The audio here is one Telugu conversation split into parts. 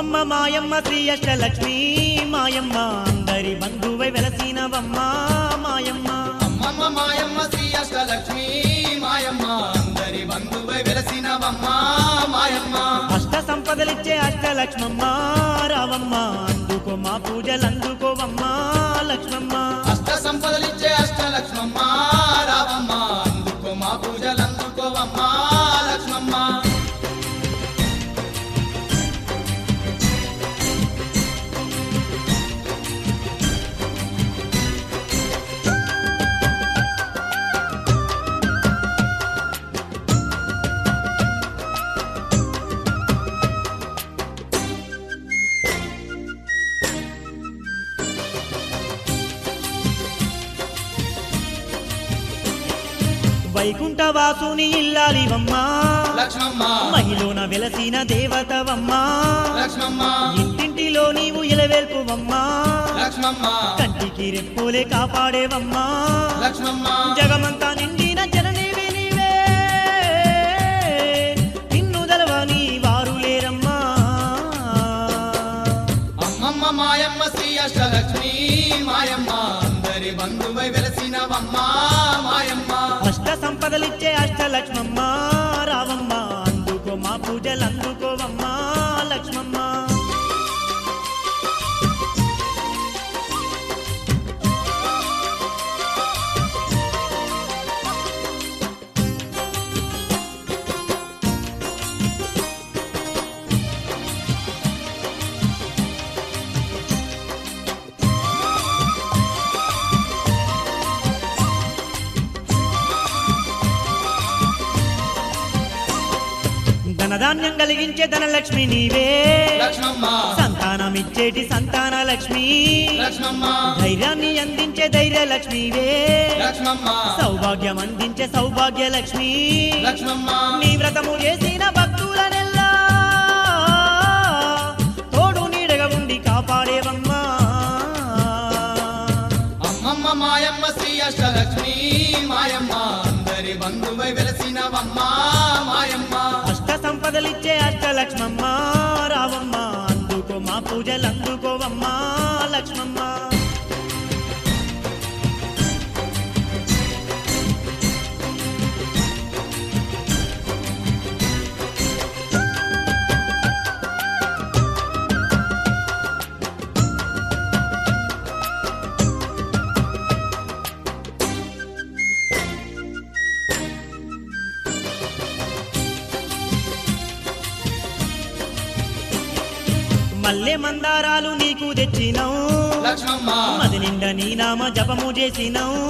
అమ్మమ్మ మాయమ్మ శ్రీ అష్టలక్ష్మి మాయమ్మ అందరి బంధువై వెలసినవమ్మ మాయమ్మ. అమ్మమ్మ మాయమ్మ శ్రీ అష్టలక్ష్మి మాయమ్మ అందరి బంధువై వెలసినవమ్మ మాయమ్మ. అష్ట సంపదలిచ్చే అష్టలక్ష్మమ్మ రావమ్మ అందుకో మా పూజలు అందుకోవమ్మ లక్ష్మమ్మ. అష్ట సంపదలిచ్చే అష్టలక్ష్మమ్మ వైకుంఠ వాసుని ఇల్లాలివమ్మ. లక్ష్మమ్మ. మహిళన వెలసిన దేవతవమ్మ. ఇంటింటిలో నీవు ఇలవేల్పువమ్మ. కంటికి రెప్పులే కాపాడేవమ్మా. లక్ష్మమ్మ. జగమంతా నిండిన జననీవి నీవే. నిన్ను దలవని వారు లేరమ్మా. అమ్మమ్మ మాయమ్మ శ్రీ అష్టలక్ష్మి మాయమ్మ. అందరి బంధువై వెలసినవమ్మ మాయమ్మ. సంపదలిచ్చే అష్టలక్ష్మమ్మ రావమ్మ. ధనధాన్యం కలిగించే ధనలక్ష్మి నీవే. సంతానమిచ్చేటి సంతాన లక్ష్మి. ధైర్యాన్ని అందించే ధైర్య లక్ష్మివే. సౌభాగ్యం అందించే సౌభాగ్య లక్ష్మి. నీ వ్రతము చేసిన భక్తులనెల్లా. తోడు నీడగా ఉండి కాపాడేవమ్మా. అమ్మమ్మ మాయమ్మ శ్రీ అష్టలక్ష్మి. మాయమ్మ అందరి బంధువై వెలసినవమ్మ. మాయమ్మ కదలిచ్చే సంపదలిచ్చే అష్టలక్ష్మమ్మ రావమ్మ అందుకో మా పూజలు అందుకోవమ్మా లక్ష్మమ్మ. మల్లె మందారాలు నీకు తెచ్చినావు. మది నిండా నీ నామ జపము చేసినావు.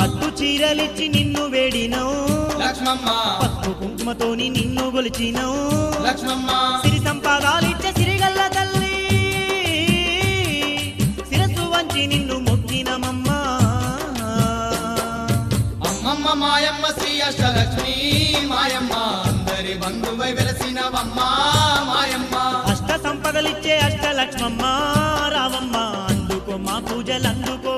పట్టు చీరలిచ్చి నిన్ను వేడినావు. పసుపు కుంకుమతోని నిన్ను గొలిచినావు. సిరి సంపాదాలిచ్చే సిరిగల్ల తల్లి. శిరస్సు వంచి నిన్ను మొక్కినమమ్మా. అమ్మమ్మ మాయమ్మ శ్రీ అష్టలక్ష్మి మాయమ్మ. అందరి బంధువై వెలసినవమ్మ. అష్ట అష్టలక్ష్మమ్మ రావమ్మ అందుకో మా పూజలు అందుకో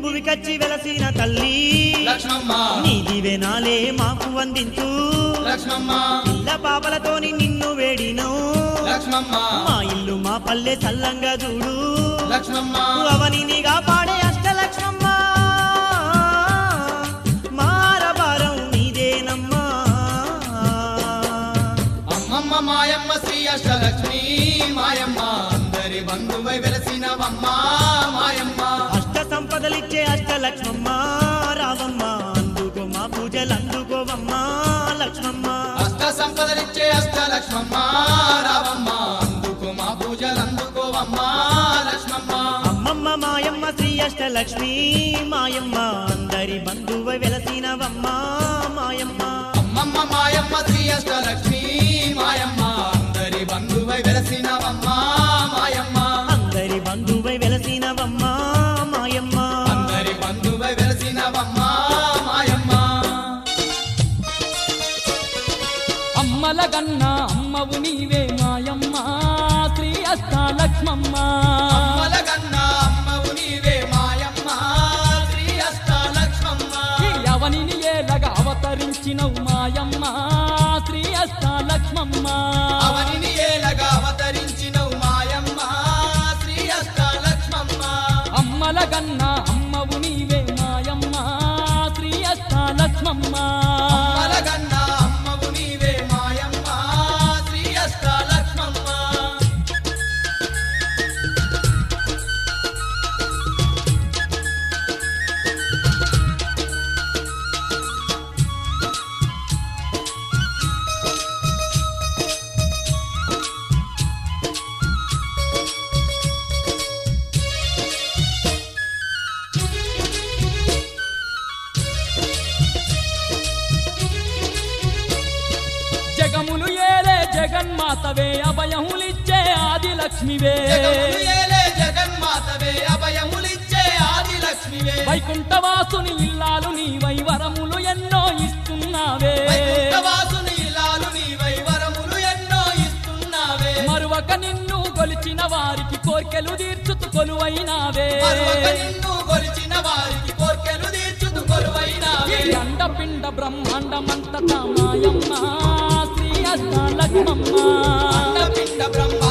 భువికచ్చి వెలసిన తల్లి. లక్ష్మమ్మ. నీ దివెనాలే మాకు అందించు. ఇళ్ళ పాపలతోని నిన్ను వేడినో. లక్ష్మమ్మ. మా ఇల్లు మా పల్లె చల్లంగా చూడు. అవనిని కాపాడే అష్టలక్ష్మమ్మ మారబారం నీదేనమ్మా. అమ్మమ్మ మాయమ్మ శ్రీ అష్టలక్ష్మి మాయమ్మ. అందరి బంధువై వెలసినవమ్మ మాయమ్మ. సంపదలిచ్చే అష్టలక్ష్మమ్మ రావమ్మ అందుకో మా పూజలు అందుకోవమ్మా లక్ష్మమ్మ. అష్ట సంపదలిచ్చే అష్టలక్ష్మమ్మ రావమ్మ అందుకో మా పూజలు అందుకోవమ్మ లక్ష్మమ్మ. అమ్మమ్మ మాయమ్మ శ్రీ అష్టలక్ష్మి మాయమ్మ అందరి బంధువ వెలసినవమ్మ మాయమ్మ. అమ్మమ్మ మాయమ్మ శ్రీ అష్టలక్ష్మి. చేసినవమ్మా మాయమ్మ. అమ్మల కన్నా అమ్మవు నీవే మాయమ్మ శ్రీ అష్ట లక్ష్మమ్మ. అమ్మల కన్నా అమ్మవు నీవే మాయమ్మ శ్రీ అష్ట లక్ష్మమ్మ. ఎవనిని ఏలగ అవతరించినవు మాయమ్మ అమ్మవు నీవే అష్టాలక్ష్మమ్మ లక్ష్మివే. జగములు ఏలే జగన్మాతవే అభయములిచ్చే ఆది లక్ష్మివే. వైకుంఠవాసుని ఇల్లాలు నీ వైవరములు ఎన్నో ఇస్తున్నావే. వైకుంఠవాసుని ఇలాలు నీవై వరములు ఎన్నో ఇస్తున్నావే. మరువక నిన్ను కొలిచిన వారికి కోర్కెలు తీర్చుతు కొలువైనావే. మరొక నిన్ను కొలిచిన వారికి కోర్కెలు తీర్చుతు కొలువైనావే. ఈ అండపిండ బ్రహ్మాండమంతటా మాయమ్మ శ్రీ అష్టాలక్ష్మమ్మ అండపిండ బ్రహ్మాండమంతటా